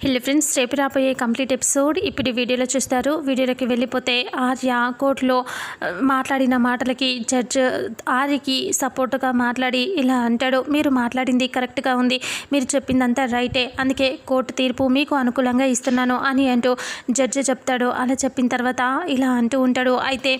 హెల్లీ friends రేపు రాబోయే complete episode ఇప్పుడు వీడియోలో చూస్తారు. వీడియోలోకి వెళ్ళిపోతే ఆర్య కోర్టులో మాట్లాడిన మాటలకి జడ్జ్ ఆర్యకి సపోర్టుగా మాట్లాడి ఇలా అంటాడు. మీరు మాట్లాడింది కరెక్ట్గా ఉంది. మీరు చెప్పిందంతా రైటే. అందుకే కోర్టు తీర్పు మీకు అనుకూలంగా ఇస్తున్నాను అని అంటూ జడ్జి చెప్తాడు. అలా చెప్పిన తర్వాత ఇలా అంటూ ఉంటాడు. అయితే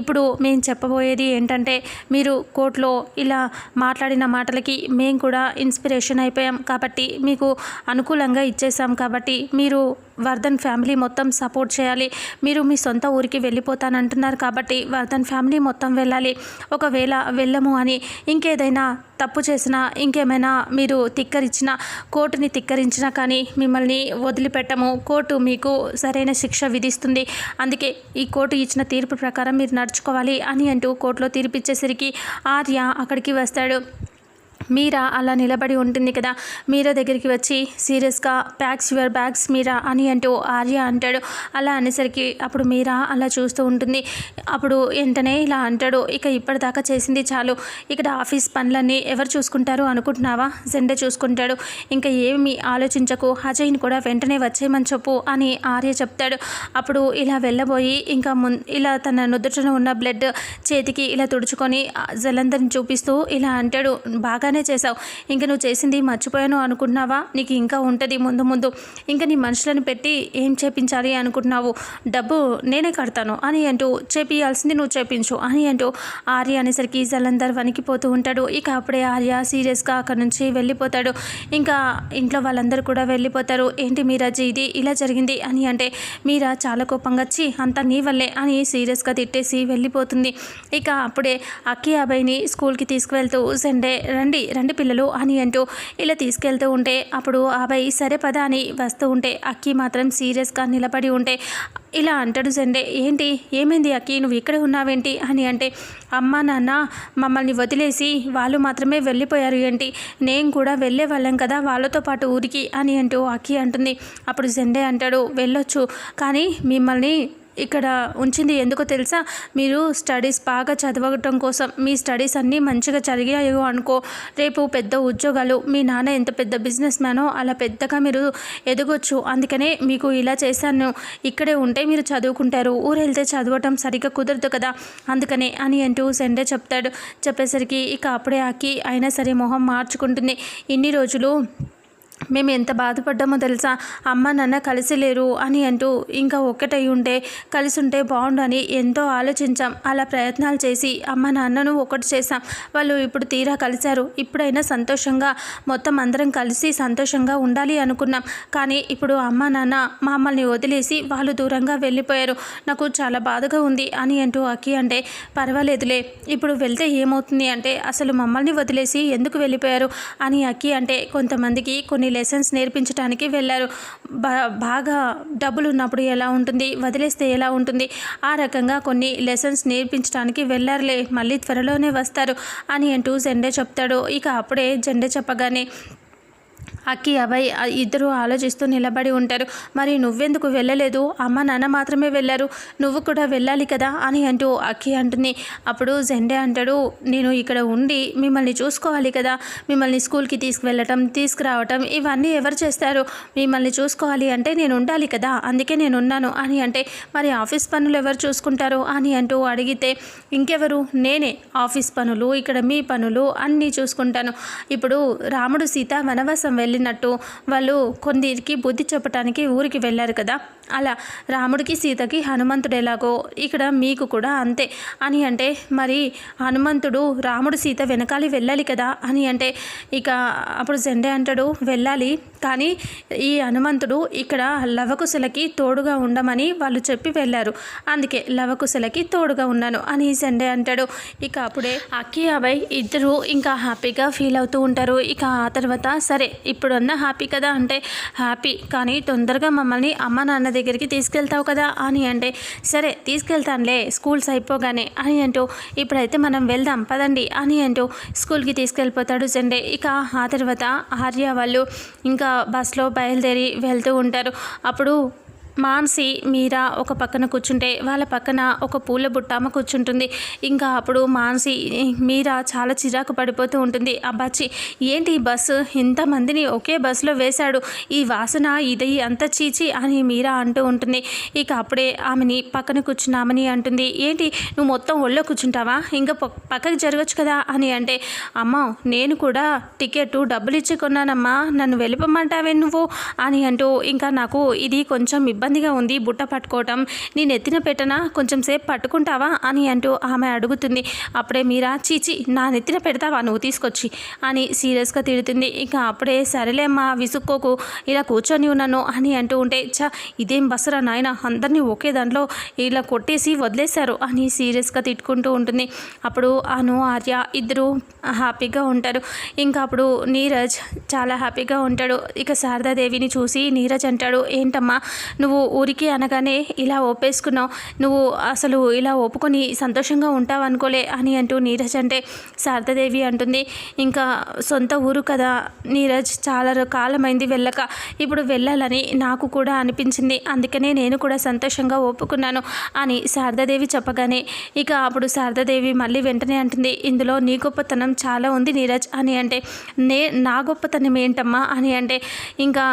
ఇప్పుడు మేము చెప్పబోయేది ఏంటంటే మీరు కోర్టులో ఇలా మాట్లాడిన మాటలకి మేము కూడా ఇన్స్పిరేషన్ అయిపోయాం. కాబట్టి మీకు అనుకూలంగా ఇచ్చేసాం కాబట్టి మీరు వర్ధన్ ఫ్యామిలీ మొత్తం సపోర్ట్ చేయాలి. మీరు మీ సొంత ఊరికి వెళ్ళిపోతానంటున్నారు కాబట్టి వర్ధన్ ఫ్యామిలీ మొత్తం వెళ్ళాలి. ఒకవేళ వెళ్ళము అని ఇంకేదైనా తప్పు చేసినా ఇంకేమైనా మీరు తిక్కరించినా కోర్టుని తిక్కరించినా కానీ మిమ్మల్ని వదిలిపెట్టము. కోర్టు మీకు సరైన శిక్ష విధిస్తుంది. అందుకే ఈ కోర్టు ఇచ్చిన తీర్పు ప్రకారం మీరు నడుచుకోవాలి అని అంటూ కోర్టులో తీర్పిచ్చేసరికి ఆర్య అక్కడికి వస్తాడు. మీరా అలా నిలబడి ఉంటుంది కదా? మీరా దగ్గరికి వచ్చి సీరియస్గా ప్యాక్స్ యువర్ బ్యాగ్స్ మీరా అని అంటూ ఆర్య అంటాడు. అలా అనేసరికి అప్పుడు మీరా అలా చూస్తూ ఉంటుంది. అప్పుడు వెంటనే ఇలా అంటాడు ఇక ఇప్పటిదాకా చేసింది చాలు. ఇక్కడ ఆఫీస్ పనులన్నీ ఎవరు చూసుకుంటారు అనుకుంటున్నావా? జెండే చూసుకుంటాడు. ఇంకా ఏమి ఆలోచించకు. అజయ్ని కూడా వెంటనే వచ్చేయమని చెప్పు అని ఆర్య చెప్తాడు. అప్పుడు ఇలా వెళ్ళబోయి ఇంకా మున్ ఇలా తన నుదుటన ఉన్న బ్లడ్ చేతికి ఇలా తుడుచుకొని జలంధర్ని చూపిస్తూ ఇలా అంటాడు. బాగానే చేసావు ఇంకా నువ్వు చేసింది మర్చిపోయాను అనుకుంటున్నావా? నీకు ఇంకా ఉంటుంది ముందు ముందు. ఇంకా నీ మనుషులను పెట్టి ఏం చేపించాలి అనుకుంటున్నావు? డబ్బు నేనే కడతాను అని అంటూ చేపియాల్సింది నువ్వు చేపించు అని అంటూ ఆర్య అనేసరికి జలంధర్ వణికిపోతూ ఉంటాడు. ఇక అప్పుడే ఆర్య సీరియస్గా అక్కడ నుంచి వెళ్ళిపోతాడు. ఇంకా ఇంట్లో వాళ్ళందరూ కూడా వెళ్ళిపోతారు. ఏంటి మీరాజీ ఇది? ఇలా జరిగింది అని అంటే మీరా చాలా కోపంగా వచ్చి అంతా నీ వల్లే అని సీరియస్గా తిట్టేసి వెళ్ళిపోతుంది. ఇక అప్పుడే అక్కి అబ్బాయిని స్కూల్కి తీసుకువెళ్తూ సండే రండి రండి పిల్లలు అని అంటూ ఇలా తీసుకెళ్తూ ఉంటే అప్పుడు అబ్బాయి సరే పద అని వస్తూ ఉంటే అక్కి మాత్రం సీరియస్గా నిలబడి ఉంటే ఇలా అంటాడు సండే ఏంటి? ఏమైంది అక్కి? నువ్వు ఇక్కడే ఉన్నావేంటి? అని అంటే అమ్మ నాన్న మమ్మల్ని వదిలేసి వాళ్ళు మాత్రమే వెళ్ళిపోయారు ఏంటి? నేను కూడా వెళ్ళే వాళ్ళం కదా వాళ్ళతో పాటు ఊరికి అని అంటూ అక్కి అంటుంది. అప్పుడు సండే అంటాడు వెళ్ళొచ్చు కానీ మిమ్మల్ని ఇక్కడ ఉంచింది ఎందుకో తెలుసా? మీరు స్టడీస్ బాగా చదవటం కోసం మీ స్టడీస్ అన్నీ మంచిగా జరిగాయో అనుకో రేపు పెద్ద ఉద్యోగాలు మీ నాన్న ఎంత పెద్ద బిజినెస్ మ్యానో అలా పెద్దగా మీరు ఎదగొచ్చు. అందుకనే మీకు ఇలా చేశాను. ఇక్కడే ఉంటే మీరు చదువుకుంటారు. ఊరు వెళ్తే చదవటం సరిగ్గా కుదరదు కదా? అందుకనే అని అంటూ సెండే చెప్తాడు. చెప్పేసరికి ఇక అప్పుడే ఆకి అయినా సరే మొహం మార్చుకుంటుంది. ఇన్ని రోజులు మేము ఎంత బాధపడ్డామో తెలుసా? అమ్మ నాన్న కలిసి లేరు అని అంటూ ఇంకా ఒక్కటై ఉంటే కలిసి ఉంటే బాగుండని ఎంతో ఆలోచించాం. అలా ప్రయత్నాలు చేసి అమ్మ నాన్నను ఒకటి చేశాం. వాళ్ళు ఇప్పుడు తీరా కలిశారు. ఇప్పుడైనా సంతోషంగా మొత్తం అందరం కలిసి సంతోషంగా ఉండాలి అనుకున్నాం. కానీ ఇప్పుడు అమ్మ నాన్న మమ్మల్ని వదిలేసి వాళ్ళు దూరంగా వెళ్ళిపోయారు. నాకు చాలా బాధగా ఉంది అని అంటూ అక్కి అంటే పర్వాలేదులే. ఇప్పుడు వెళ్తే ఏమవుతుంది అంటే అసలు మమ్మల్ని వదిలేసి ఎందుకు వెళ్ళిపోయారు? అని అక్కి అంటే కొంతమందికి కొన్ని లెసన్స్ నేర్పించడానికి వెళ్ళారు. బాగా డబ్బులు ఉన్నప్పుడు ఎలా ఉంటుంది? వదిలేస్తే ఎలా ఉంటుంది? ఆ రకంగా కొన్ని లెసన్స్ నేర్పించడానికి వెళ్ళారులే. మళ్ళీ త్వరలోనే వస్తారు అని అంటూ జెండే చెప్తాడు. ఇక అప్పుడే జెండే చెప్పగానే అక్కి అభయ్ ఇద్దరు ఆలోచిస్తూ నిలబడి ఉంటారు. మరి నువ్వెందుకు వెళ్ళలేదు? అమ్మ నాన్న మాత్రమే వెళ్ళారు. నువ్వు కూడా వెళ్ళాలి కదా? అని అంటూ అక్కి అంటుంది. అప్పుడు జెండే అంటాడు నేను ఇక్కడ ఉండి మిమ్మల్ని చూసుకోవాలి కదా. మిమ్మల్ని స్కూల్కి తీసుకువెళ్ళటం తీసుకురావటం ఇవన్నీ ఎవరు చేస్తారు? మిమ్మల్ని చూసుకోవాలి అంటే నేను ఉండాలి కదా. అందుకే నేను ఉన్నాను అని అంటే మరి ఆఫీస్ పనులు ఎవరు చూసుకుంటారు? అని అంటూ అడిగితే ఇంకెవరు? నేనే. ఆఫీస్ పనులు ఇక్కడ మీ పనులు అన్నీ చూసుకుంటాను. ఇప్పుడు రాముడు సీత వనవాసం వెళ్ళినట్టు వాళ్ళు కొందరికి బుద్ధి చెప్పడానికి ఊరికి వెళ్ళారు కదా. అలా రాముడికి సీతకి హనుమంతుడు ఎలాగో ఇక్కడ మీకు కూడా అంతే అని అంటే మరి హనుమంతుడు రాముడు సీత వెనకాలి వెళ్ళాలి కదా అని అంటే ఇక అప్పుడు జెండే అంటాడు వెళ్ళాలి. కానీ ఈ హనుమంతుడు ఇక్కడ లవకుశలకి తోడుగా ఉండమని వాళ్ళు చెప్పి వెళ్ళారు. అందుకే లవకుశలకి తోడుగా ఉన్నాను అని జెండే అంటాడు. ఇక అప్పుడే అక్కి అబ్బాయి ఇద్దరు ఇంకా హ్యాపీగా ఫీల్ అవుతూ ఉంటారు. ఇక ఆ తర్వాత సరే ఇప్పుడన్నా హ్యాపీ కదా అంటే హ్యాపీ. కానీ తొందరగా మమ్మల్ని అమ్మ నాన్న దగ్గరికి తీసుకెళ్తావు కదా అని అంటే సరే తీసుకెళ్తానులే స్కూల్స్ అయిపోగానే అని అంటూ ఇప్పుడైతే మనం వెళ్దాం పదండి అని అంటూ స్కూల్కి తీసుకెళ్ళిపోతాడు జెండే. ఇక ఆ తర్వాత ఆర్య వాళ్ళు ఇంకా బస్లో బయలుదేరి వెళ్తూ ఉంటారు. అప్పుడు మాన్సి మీరా ఒక పక్కన కూర్చుంటే వాళ్ళ పక్కన ఒక పూల బుట్టామ కూర్చుంటుంది. ఇంకా అప్పుడు మాన్సి మీరా చాలా చిరాకు పడిపోతూ ఉంటుంది. అబ్బాచి ఏంటి ఈ బస్సు? ఇంతమందిని ఒకే బస్సులో వేశాడు. ఈ వాసన ఇది అంత చీచి అని మీరా అంటూ ఉంటుంది. ఇక అప్పుడే ఆమెని పక్కన కూర్చున్నామని అంటుంది. ఏంటి నువ్వు మొత్తం ఒళ్ళో కూర్చుంటావా? ఇంకా పక్కకి జరగచ్చు కదా అని అంటే అమ్మ నేను కూడా టికెట్ డబ్బులు ఇచ్చి కొన్నానమ్మా. నన్ను వెళ్ళిపోమంటావే నువ్వు? అని అంటూ ఇంకా నాకు ఇది కొంచెం ఇబ్బందిగా ఉంది బుట్ట పట్టుకోవటం నేను ఎత్తిన పెట్టనా కొంచెం సేపు పట్టుకుంటావా అని అంటూ ఆమె అడుగుతుంది. అప్పుడే మీరా చీచి నా నెత్తిన పెడతావా నువ్వు తీసుకొచ్చి అని సీరియస్గా తిడుతుంది. ఇక అప్పుడే సరేలేమ్మా విసుక్కోకు ఇలా కూర్చొని ఉన్నాను అని అంటూ ఉంటే చా ఇదేం బసరా నాయన అందరినీ ఒకే దాంట్లో ఇలా కొట్టేసి వదిలేశారు అని సీరియస్గా తిట్టుకుంటూ ఉంటుంది. అప్పుడు అను ఆర్య ఇద్దరు హ్యాపీగా ఉంటారు. ఇంకా అప్పుడు నీరజ్ చాలా హ్యాపీగా ఉంటాడు. ఇక శారదాదేవిని చూసి నీరజ్ అంటాడు ఏంటమ్మా నువ్వు నువ్వు ఊరికి అనగానే ఇలా ఒప్పేసుకున్నావు నువ్వు అసలు ఇలా ఒప్పుకొని సంతోషంగా ఉంటావు అనుకోలే అని అంటూ నీరజ్ అంటే శారదాదేవి అంటుంది. ఇంకా సొంత ఊరు కదా నీరజ్ చాలా కాలమైంది వెళ్ళక. ఇప్పుడు వెళ్ళాలని నాకు కూడా అనిపించింది. అందుకనే నేను కూడా సంతోషంగా ఒప్పుకున్నాను అని శారదాదేవి చెప్పగానే ఇక అప్పుడు శారదాదేవి మళ్ళీ వెంటనే అంటుంది ఇందులో నీ గొప్పతనం చాలా ఉంది నీరజ్ అని అంటే నే నా గొప్పతనం ఏంటమ్మా అని అంటే ఇంకా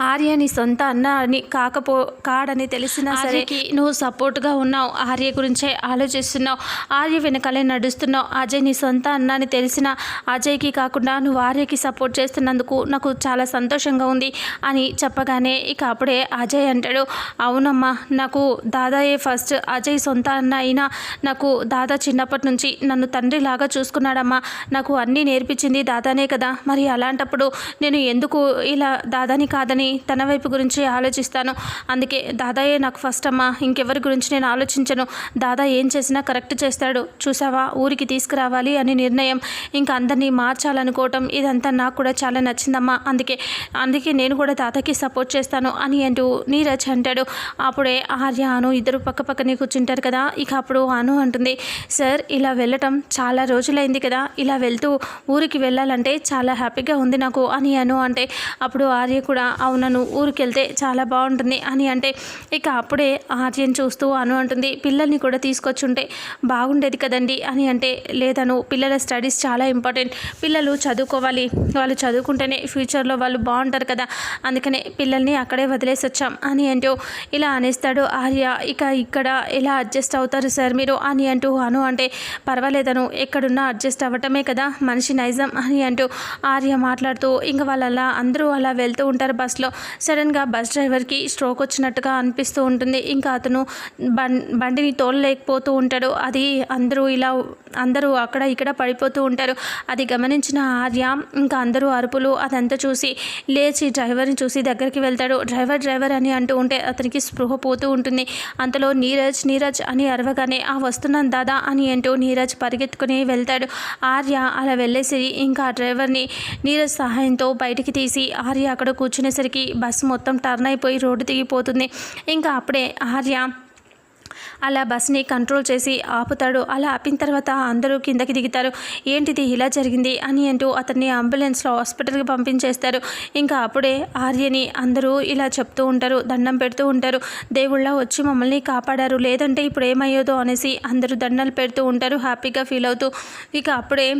ఆర్య నీ సొంత అన్న అని కాకపో కాడని తెలిసినా సరే నువ్వు సపోర్ట్గా ఉన్నావు. ఆర్య గురించే ఆలోచిస్తున్నావు. ఆర్య వెనకాలే నడుస్తున్నావు. అజయ్ నీ సొంత అన్న అని తెలిసిన అజయ్కి కాకుండా నువ్వు ఆర్యకి సపోర్ట్ చేస్తున్నందుకు నాకు చాలా సంతోషంగా ఉంది అని చెప్పగానే ఇక అప్పుడే అజయ్ అంటాడు అవునమ్మా నాకు దాదాయే ఫస్ట్ అజయ్ సొంత అన్న అయినా నాకు దాదా చిన్నప్పటి నుంచి నన్ను తండ్రిలాగా చూసుకున్నాడమ్మా. నాకు అన్నీ నేర్పించింది దాదానే కదా. మరి అలాంటప్పుడు నేను ఎందుకు ఇలా దాదాని కాదని తన వైపు గురించి ఆలోచిస్తాను. అందుకే దాదాయే నాకు ఫస్ట్ అమ్మా. ఇంకెవరి గురించి నేను ఆలోచించను. దాదా ఏం చేసినా కరెక్ట్ చేస్తాడు. చూసావా? ఊరికి తీసుకురావాలి అని నిర్ణయం. ఇంకా అందరినీ మార్చాలనుకోవటం. ఇదంతా నాకు కూడా చాలా నచ్చిందమ్మా. అందుకే అందుకే నేను కూడా తాతకి సపోర్ట్ చేస్తాను అని అంటూ నీరజ్ అంటాడు. అప్పుడే ఆర్య అను ఇద్దరు పక్క పక్కనే కూర్చుంటారు కదా. ఇక అప్పుడు అను అంటుంది సార్ ఇలా వెళ్ళటం చాలా రోజులైంది కదా. ఇలా వెళ్తూ ఊరికి వెళ్ళాలంటే చాలా హ్యాపీగా ఉంది నాకు అని అను అంటే అప్పుడు ఆర్య కూడా అవునను ఊరికెళ్తే చాలా బాగుంటుంది అని అంటే ఇక అప్పుడే ఆర్యని చూస్తూ అను అంటుంది పిల్లల్ని కూడా తీసుకొచ్చుంటే బాగుండేది కదండి అని అంటే లేదను పిల్లల స్టడీస్ చాలా ఇంపార్టెంట్. పిల్లలు చదువుకోవాలి వాళ్ళు చదువుకుంటేనే ఫ్యూచర్లో వాళ్ళు బాగుంటారు కదా అందుకనే పిల్లల్ని అక్కడే వదిలేసి వచ్చాం అని అంటూ ఇలా అనేస్తాడు ఆర్య. ఇక ఇక్కడ ఎలా అడ్జస్ట్ అవుతారు సార్ మీరు అని అంటూ అను అంటే పర్వాలేదను ఎక్కడున్నా అడ్జస్ట్ అవ్వటమే కదా మనిషి నైజం అని అంటూ ఆర్య మాట్లాడుతూ ఇంకా వాళ్ళు అలా అందరూ అలా వెళ్తూ ఉంటారు బస్లో. సడన్గా బస్ డ్రైవర్కి స్ట్రోక్ వచ్చినట్టుగా అనిపిస్తూ ఉంటుంది. ఇంకా అతను బండిని తోలలేకపోతూ ఉంటాడు. అది అందరూ ఇలా అందరూ అక్కడ ఇక్కడ పడిపోతూ ఉంటారు. అది గమనించిన ఆర్య ఇంకా అందరూ అరుపులు అదంతా చూసి లేచి డ్రైవర్ని చూసి దగ్గరికి వెళ్తాడు. డ్రైవర్ డ్రైవర్ అని అంటూ ఉంటే అతనికి స్పృహ పోతూ ఉంటుంది. అంతలో నీరజ్ నీరజ్ అని అరవగానే ఆ వస్తున్నాను దాదా అని అంటూ నీరజ్ పరిగెత్తుకుని వెళ్తాడు. ఆర్య అలా వెళ్ళేసి ఇంకా ఆ డ్రైవర్ని నీరజ్ సహాయంతో బయటికి తీసి ఆర్య అక్కడ కూర్చునేసరికి బస్సు మొత్తం టర్న్ అయిపోయి రోడ్డు దిగిపోతుంది ఇంకా అప్పుడే ఆర్య అలా బస్ని కంట్రోల్ చేసి ఆపుతాడు. అలా ఆపిన తర్వాత అందరూ కిందకి దిగుతారు. ఏంటిది ఇలా జరిగింది అని అంటూ అతన్ని అంబులెన్స్లో హాస్పిటల్కి పంపించేస్తారు. ఇంకా అప్పుడే ఆర్యని అందరూ ఇలా చెప్తూ ఉంటారు. దండం పెడుతూ ఉంటారు. దేవుళ్ళ వచ్చి మమ్మల్ని కాపాడారు. లేదంటే ఇప్పుడు ఏమయ్యేదో అనేసి అందరూ దండాలు పెడుతూ ఉంటారు. హ్యాపీగా ఫీల్ అవుతూ ఇక అప్పుడే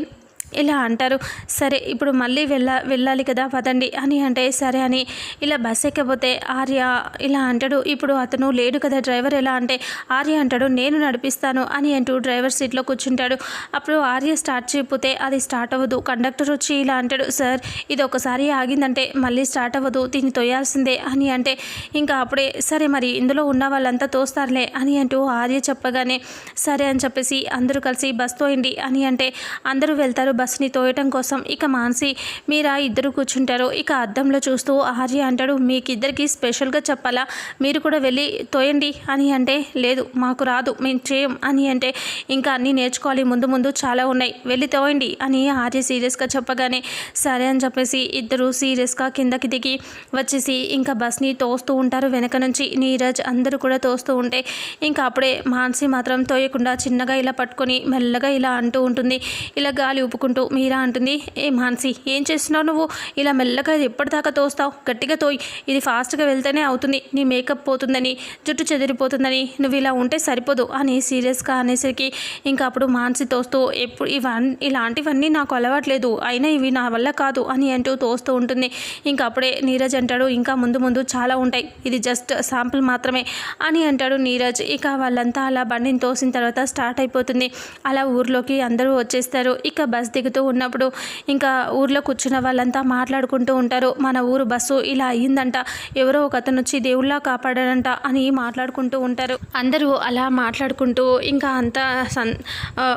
ఇలా అంటారు సరే ఇప్పుడు మళ్ళీ వెళ్ళ వెళ్ళాలి కదా పదండి. అని అంటే సరే అని ఇలా బస్ ఎక్కకపోతే ఆర్య ఇలా అంటాడు ఇప్పుడు అతను లేడు కదా డ్రైవర్ ఎలా అంటే? ఆర్య అంటాడు నేను నడిపిస్తాను అని అంటూ డ్రైవర్ సీట్లో కూర్చుంటాడు. అప్పుడు ఆర్య స్టార్ట్ చేయకపోతే అది స్టార్ట్ అవ్వదు కండక్టర్ వచ్చి ఇలా అంటాడు సార్ ఇది ఒకసారి ఆగిందంటే మళ్ళీ స్టార్ట్ అవ్వదు దీన్ని తోయాల్సిందే అని అంటే ఇంకా అప్పుడే సరే మరి ఇందులో ఉన్న వాళ్ళంతా తోస్తారులే అని అంటూ ఆర్య చెప్పగానే సరే అని చెప్పేసి అందరూ కలిసి బస్ తోయండి అని అంటే అందరూ వెళ్తారు బస్ని తోయటం కోసం ఇక మాన్సి మీరా ఇద్దరు కూర్చుంటారు. ఇక అద్దంలో చూస్తూ ఆర్య అంటాడు మీకిద్దరికి స్పెషల్గా చెప్పాలా? మీరు కూడా వెళ్ళి తోయండి అని అంటే లేదు మాకు రాదు మేము చేయం అని అంటే ఇంకా అన్నీ నేర్చుకోవాలి ముందు ముందు చాలా ఉన్నాయి వెళ్ళి తోయండి అని ఆర్య సీరియస్గా చెప్పగానే సరే అని చెప్పేసి ఇద్దరు సీరియస్గా కిందకి దిగి వచ్చేసి ఇంకా బస్ని తోస్తూ ఉంటారు వెనక నుంచి. నీరజ్ అందరూ కూడా తోస్తూ ఉంటే ఇంకా అప్పుడే మాన్సి మాత్రం తోయకుండా చిన్నగా ఇలా పట్టుకొని మెల్లగా ఇలా అంటూ ఉంటుంది. ఇలా గాలి ఊపుకుంటూ అనుకుంటూ మీరా అంటుంది. ఏ మాన్సి ఏం చేస్తున్నావు నువ్వు? ఇలా మెల్లగా ఎప్పటిదాకా తోస్తావు? గట్టిగా తోయి. ఇది ఫాస్ట్గా వెళ్తేనే అవుతుంది. నీ మేకప్ పోతుందని జుట్టు చెదిరిపోతుందని. నువ్వు ఇలా ఉంటే సరిపోదు అని సీరియస్గా అనేసరికి ఇంకా అప్పుడు మాన్సి తోస్తూ ఎప్పుడు ఇవన్నీ ఇలాంటివన్నీ నాకు అలవాట్లేదు. అయినా ఇవి నా వల్ల కాదు అని అంటూ తోస్తూ ఉంటుంది. ఇంకా అప్పుడే నీరజ్ అంటాడు ఇంకా ముందు ముందు చాలా ఉంటాయి. ఇది జస్ట్ శాంపుల్ మాత్రమే అని అంటాడు నీరజ్. ఇక వాళ్ళంతా అలా బండిని తోసిన తర్వాత స్టార్ట్ అయిపోతుంది. అలా ఊర్లోకి అందరూ వచ్చేస్తారు. ఇక బస్ దిగుతూ ఉన్నప్పుడు ఇంకా ఊర్లో కూర్చున్న వాళ్ళంతా మాట్లాడుకుంటూ ఉంటారు. మన ఊరు బస్సు ఇలా అయ్యిందంట. ఎవరో ఒక అతను వచ్చి దేవుళ్ళ కాపాడాడంట అని మాట్లాడుకుంటూ ఉంటారు. అందరూ అలా మాట్లాడుకుంటూ ఇంకా అంతా సన్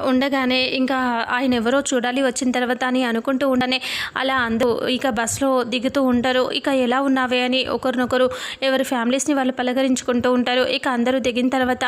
ఉండగానే ఇంకా ఆయన ఎవరో చూడాలి వచ్చిన తర్వాత అని అనుకుంటూ ఉండనే అలా అందరూ ఇక బస్సులో దిగుతూ ఉంటారు. ఇక ఎలా ఉన్నావే అని ఒకరినొకరు ఎవరి ఫ్యామిలీస్ని వాళ్ళు పలకరించుకుంటూ ఉంటారు. ఇక అందరూ దిగిన తర్వాత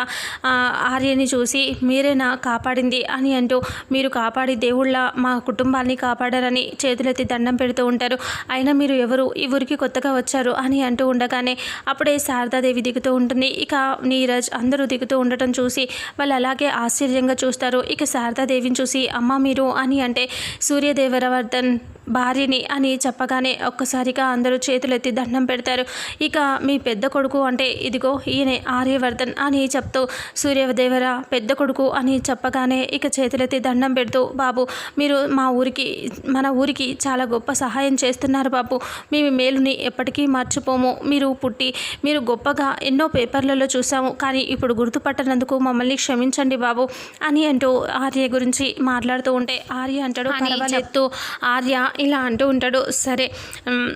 ఆర్యని చూసి మీరేనా కాపాడింది? అని అంటూ మీరు కాపాడి దేవుళ్ళ మా కుటుంబాన్ని కాపాడారని చేతులెత్తి దండం పెడుతూ ఉంటారు. అయినా మీరు ఎవరు? ఈ ఊరికి కొత్తగా వచ్చారు అని అంటూ ఉండగానే అప్పుడే శారదాదేవి దిగుతూ ఉంటుంది. ఇక నీరజ్ అందరూ దిగుతూ ఉండటం చూసి వాళ్ళు అలాగే ఆశ్చర్యంగా చూస్తారు. ఇక శారదాదేవిని చూసి అమ్మ మీరు అని అంటే సూర్యదేవరవర్ధన్ భార్యని అని చెప్పగానే ఒక్కసారిగా అందరూ చేతులెత్తి దండం పెడతారు. ఇక మీ పెద్ద కొడుకు అంటే ఇదిగో ఈయనే ఆర్యవర్ధన్ అని చెప్తూ సూర్యదేవర పెద్ద కొడుకు అని చెప్పగానే ఇక చేతులెత్తి దండం పెడుతూ బాబు మీరు మా ఊరికి మన ఊరికి చాలా గొప్ప సహాయం చేస్తున్నారు బాబు. మీ మేలుని ఎప్పటికీ మర్చిపోము. మీరు పుట్టి మీరు గొప్పగా ఎన్నో పేపర్లలో చూసాము కానీ ఇప్పుడు గుర్తుపట్టనందుకు మమ్మల్ని క్షమించండి బాబు అని అంటూ ఆర్య గురించి మాట్లాడుతూ ఉంటే ఆర్య అంటాడు చెప్తూ ఆర్య ఇలా అంటూ ఉంటాడు సరే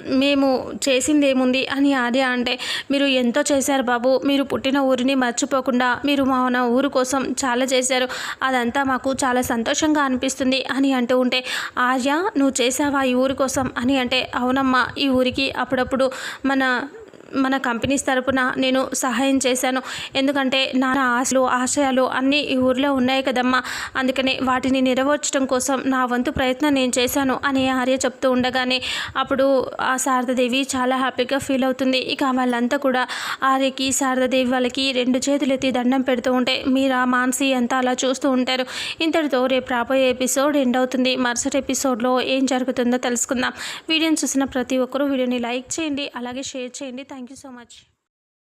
మేము చేసింది ఏముంది అని ఆర్య అంటే మీరు ఎంతో చేశారు బాబు మీరు పుట్టిన ఊరిని మర్చిపోకుండా మీరు మా ఊరు కోసం చాలా చేశారు అదంతా మాకు చాలా సంతోషంగా అనిపిస్తుంది అని అంటూ ఉంటే ఆర్య నువ్వు చేసావా ఈ ఊరి కోసం? అని అంటే అవునమ్మా ఈ ఊరికి అప్పుడప్పుడు మన మన కంపెనీస్ తరపున నేను సహాయం చేశాను. ఎందుకంటే నా ఆశలు ఆశయాలు అన్నీ ఈ ఊర్లో ఉన్నాయి కదమ్మా. అందుకనే వాటిని నెరవేర్చడం కోసం నా వంతు ప్రయత్నం నేను చేశాను అని ఆర్య చెప్తూ ఉండగానే అప్పుడు ఆ శారదాదేవి చాలా హ్యాపీగా ఫీల్ అవుతుంది. ఇక వాళ్ళంతా కూడా ఆర్యకి శారదాదేవి వాళ్ళకి రెండు చేతులు ఎత్తి దండం పెడుతూ ఉంటే మీరా మాన్సి అంతా అలా చూస్తూ ఉంటారు. ఇంతటితో రేపు రాబోయే ఎపిసోడ్ ఎండ్ అవుతుంది. మరుసటి ఎపిసోడ్లో ఏం జరుగుతుందో తెలుసుకుందాం. వీడియోని చూసిన ప్రతి ఒక్కరూ వీడియోని లైక్ చేయండి అలాగే షేర్ చేయండి. Thank you so much.